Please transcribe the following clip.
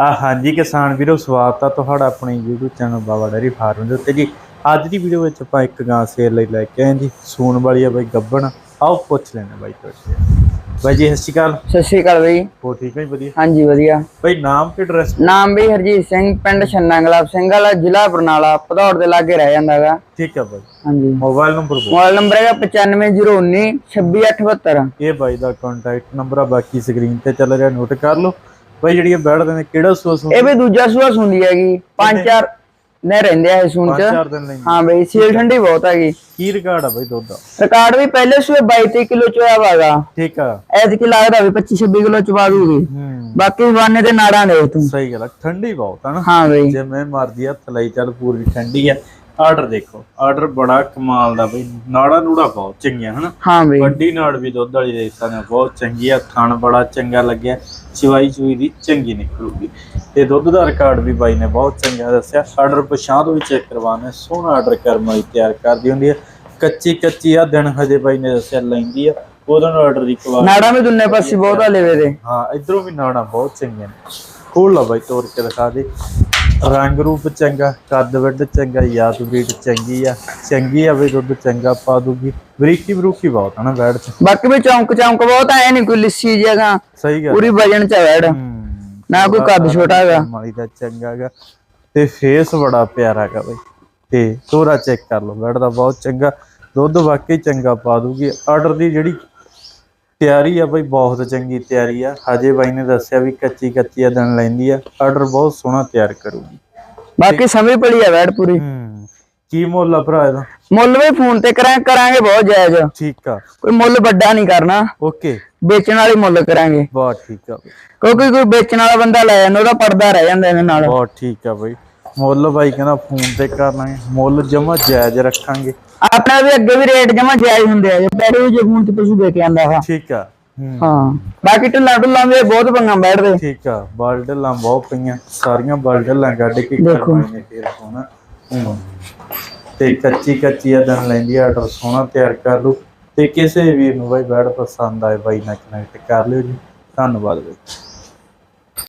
ਆ ਹਾਂਜੀ ਕਿਸਾਨ ਵੀਰੋ ਸਵਾਗਤ ਆ ਤੁਹਾਡਾ ਆਪਣੇ YouTube channel Baba dairy farm ਦੇ ਉੱਤੇ ਜੀ। ਅੱਜ ਦੀ ਵੀਡੀਓ ਵਿੱਚ ਆਪਾਂ ਇੱਕ ਗਾਂ ਸੇਲ ਲਈ ਲੈ ਕੇ ਆਏ ਜੀ। ਸੂਣ ਵਾਲੀ ਆ ਬਾਈ ਗੱਬਣ। ਆਓ ਪੁੱਛ ਲੈਣਾ ਬਾਈ ਤੁਹਾਡੇ ਬਾਈ ਜੀ ਸਤਿ ਸ਼੍ਰੀ ਅਕਾਲ। ਸਤਿ ਸ਼੍ਰੀ ਅਕਾਲ ਬਈ। ਹੋ ਠੀਕ ਹੈ ਵਧੀਆ? ਹਾਂਜੀ ਵਧੀਆ। ਬਾਈ ਨਾਮ ਤੇ ਐਡਰੈਸ ਨਾਮ ਵੀ ਹਰਜੀਤ ਸਿੰਘ ਪਿੰਡ ਛੰਨਾ ਗੁਲਾਬ ਸਿੰਘ ਵਾਲਾ ਜ਼ਿਲ੍ਹਾ ਬਰਨਾਲਾ ਭਦੌੜ ਦੇ ਲਾਗੇ ਰਹਿ ਜਾਂਦਾਗਾ ਠੀਕ ਆ ਬਾਈ। ਹਾਂਜੀ। ਮੋਬਾਈਲ ਨੰਬਰ ਮੋਬਾਈਲ ਨੰਬਰ ਹੈਗਾ 9509 26872 ਇਹ ਬਾਈ ਦਾ ਕੰਟੈਕਟ ਨੰਬਰ ਆ ਬਾਕੀ ਸਕਰੀਨ ਤੇ ਚੱਲ ਰਿਹਾ ਨੋਟ ਕਰ ਲਓ। ਬਾਈ ਜਿਹੜੀ ਇਹ ਬੈਠਦੇ ਨੇ ਕਿਹੜਾ ਸੂਆ ਸੂਣ ਇਹ ਵੀ ਦੂਜਾ ਸੂਆ ਸੁੰਦੀ ਹੈਗੀ। ਪੰਜ ਚਾਰ ਨੇ ਰਹਿੰਦੇ ਆ ਪੰਜ ਚਾਰ ਦਿਨ ਲਈ ਹਾਂ ਬਈ ਸੀਲ ਠੰਡੀ ਬਹੁਤ ਹੈਗੀ। ਕੀ ਰਿਕਾਰਡ ਆ ਬਾਈ ਦੁੱਧ ਦਾ? ਰਿਕਾਰਡ ਵੀ ਪਹਿਲੇ ਸੂਏ 22 23 ਕਿਲੋ ਚ ਹੋਇਆ ਵਾਗਾ। ਠੀਕ ਆ। ਐਤਕੀ ਲੱਗਦਾ ਵੀ 25 26 ਕਿਲੋ ਚ ਪਾ ਦੂਗੀ। ਹੂੰ। ਬਾਕੀ ਵਾਨੇ ਤੇ ਨਾੜਾਂ ਦੇ ਤੂੰ। ਸਹੀ ਗੱਲ ਆ ਠੰਡੀ ਬਹੁਤ ਆ ਨਾ। ਹਾਂ ਬਈ। ਜਿਵੇਂ ਮਰਦੀ ਹੱਥ ਲਈ ਚੱਲ ਪੂਰੀ ਠੰਡੀ ਆ। ਆਰਡਰ ਦੇਖੋ ਆਰਡਰ ਬੜਾ ਕਮਾਲ ਦਾ ਬਈ ਨਾੜਾ ਨੂੜਾ ਬਹੁਤ ਚੰਗੀਆਂ ਹਨਾ? ਹਾਂ ਬਈ। ਵੱਡੀ ਨਾੜ ਵੀ ਦੁੱਧ ਵਾਲੀ ਦੇ ਨੇ ਬਹੁਤ ਚੰਗੀ ਆ ਥਣ ਬੜਾ ਚੰਗਾ ਲੱਗਿਆ ਚਵਾਈ ਚੂਈ ਦੀ ਚੰਗੀ ਨਿਕਲੂਗੀ। ਤੇ ਦੁੱਧ ਦਾ ਰਿਕਾਰਡ ਵੀ ਬਾਈ ਨੇ ਬਹੁਤ ਚੰਗਾ ਦੱਸਿਆ ਆਰਡਰ ਪਛਾਣ ਤੋਂ ਵੀ ਚੈੱਕ ਕਰਵਾਉਣਾ ਸੋਹਣਾ ਆਰਡਰ ਕਰਮ ਵਾਲੀ ਤਿਆਰ ਕਰਦੀ ਹੁੰਦੀ ਹੈ ਕੱਚੀ ਕੱਚੀ ਆ ਦਿਨ ਹਜੇ ਬਾਈ ਨੇ ਦੱਸਿਆ ਲੈਂਦੀ ਆ ਉਹਦਾ ਨੂੰ ਆਰਡਰ ਦੀ ਕੁਆਲਿਟੀ ਨਾੜਾਂ ਵੀ ਦੁੰਨੇ ਪਾਸੇ ਬਹੁਤ ਆ ਲੈਵੇ ਦੇ। ਹਾਂ ਇਧਰੋਂ ਵੀ ਨਾੜਾਂ ਬਹੁਤ ਚੰਗੀਆਂ ਨੇ। ਖੋਲ ਲਾ ਬਾਈ ਤੋੜ ਕੇ ਦਿਖਾ ਦੇ। ਰੰਗ ਰੂਪ ਚੰਗਾ ਕੱਦ ਵੱਡ ਚੰਗਾ ਯਾਦ ਬਰੀਡ ਚੰਗੀ ਆ। ਚੰਗੀ ਆ ਬਈ ਦੁੱਧ ਚੰਗਾ ਪਾ ਦੂਗੀ। ਬਰੀਕੀ ਬਰੂਕੀ ਬਹੁਤ ਆ ਨਾ ਬੈੜ ਚ। ਬਾਕੀ ਵੀ ਚੌਂਕ ਚੌਂਕ ਬਹੁਤ ਐ ਨਹੀਂ ਕੋਈ ਲਿੱਸੀ ਜਗ੍ਹਾ ਸਹੀ ਗੱਲ ਪੂਰੀ ਵਜਨ ਚ ਵੜ। ਨਾ ਕੋਈ ਕੱਦ ਛੋਟਾ ਹੈਗਾ। ਮਾਲੀ ਦਾ ਚੰਗਾ ਹੈਗਾ। ਤੇ ਫੇਸ ਬੜਾ ਪਿਆਰਾ ਹੈਗਾ ਬਈ। ਤੇ ਤੋਰਾ ਚੈੱਕ ਕਰ ਲਓ ਬੈੜ ਦਾ ਬਹੁਤ ਚੰਗਾ। ਦੁੱਧ ਵਾਕਈ ਚੰਗਾ ਪਾ ਦੂਗੀ। ਆਰਡਰ ਦੀ ਜਿਹੜੀ ਤਿਆਰੀ ਆ ਬਈ ਬਹੁਤ ਚੰਗੀ ਤਿਆਰੀ ਆ। ਹਜੇ ਬਾਈ ਨੇ ਦੱਸਿਆ ਵੀ ਕੱਚੀ ਕੱਚੀ ਆ ਦਿਨ ਲੈਂਦੀ ਆ। ਆਰਡਰ ਬਹੁਤ ਸੋਹਣਾ ਤਿਆਰ ਕਰੂਗੀ। ਬਾਕੀ ਸਮਝ ਪੜੀ ਆ ਵੜ ਪੂਰੀ। ਹੂੰ ਕੀ ਮੁੱਲ ਆ ਭਰਾ ਇਹਦਾ? ਮੁੱਲ ਵੀ ਫੋਨ ਤੇ ਕਰਾਂ ਕਰਾਂਗੇ ਬਹੁਤ ਜਾਇਜ਼। ਠੀਕ ਆ। ਕੋਈ ਮੁੱਲ ਵੱਡਾ ਨਹੀਂ ਕਰਨਾ। ਓਕੇ। ਵੇਚਣ ਵਾਲੀ ਮੁੱਲ ਕਰਾਂਗੇ। ਬਹੁਤ ਠੀਕ ਆ ਕਿਉਂਕਿ ਕੋਈ ਵੇਚਣ ਵਾਲਾ ਬੰਦਾ ਲੈ ਜਾਂਦਾ ਉਹਦਾ ਪਰਦਾ ਰਹਿ ਜਾਂਦਾ ਇਹਦੇ ਨਾਲ। ਬਹੁਤ ਠੀਕ ਆ ਬਈ। ਮੁੱਲ ਬਾਈ ਕਹਿੰਦਾ ਫੋਨ ਤੇ ਕਰ ਲਾਂਗੇ। ਮੁੱਲ ਜਮਾ ਜਾਇਜ਼ ਰੱਖਾਂਗੇ। ਆਪਣਾ ਵੀ ਅੱਗੇ ਵੀ ਰੇਟ ਜਮਾ ਜਾਇਜ਼ ਹੁੰਦੇ ਆ। ਜੇ ਪਹਿਲੇ ਵੀ ਜੇ ਫੋਨ ਤੇ ਪਸ਼ੂ ਵੇਚ ਆਂਦਾ ਵਾ। ਠੀਕ ਆ ਹੂੰ। ਹਾਂ। ਬਾਕੀ ਢਿੱਲਾ ਢੁੱਲਾ ਵੀ ਬਹੁਤ ਪੰਗਾ ਬੈਠਦੇ। ਠੀਕ ਆ ਬਲਡਲਾਂ ਬਹੁਤ ਪਈਆਂ। ਸਾਰੀਆਂ ਬਲਡਲਾਂ ਕੱਢ ਕੇ ਦੇਖੋ। ਕਰਵਾਈ ਨੇ ਫੇਰ ਹੂੰ। ਤੇ ਕੱਚੀ ਕੱਚੀ ਆ ਦਿਨ ਲੈਂਦੀ ਆ ਆਰਡਰ ਸੋਹਣਾ ਤਿਆਰ ਕਰ ਲਓ। ਤੇ ਕਿਸੇ ਵੀਰ ਨੂੰ ਬਾਈ ਬੈਡ ਪਸੰਦ ਆਏ ਬਾਈ ਨਾਲ ਕਨੈਕਟ ਕਰ ਲਿਓ ਜੀ। ਧੰਨਵਾਦ ਬਾਈ।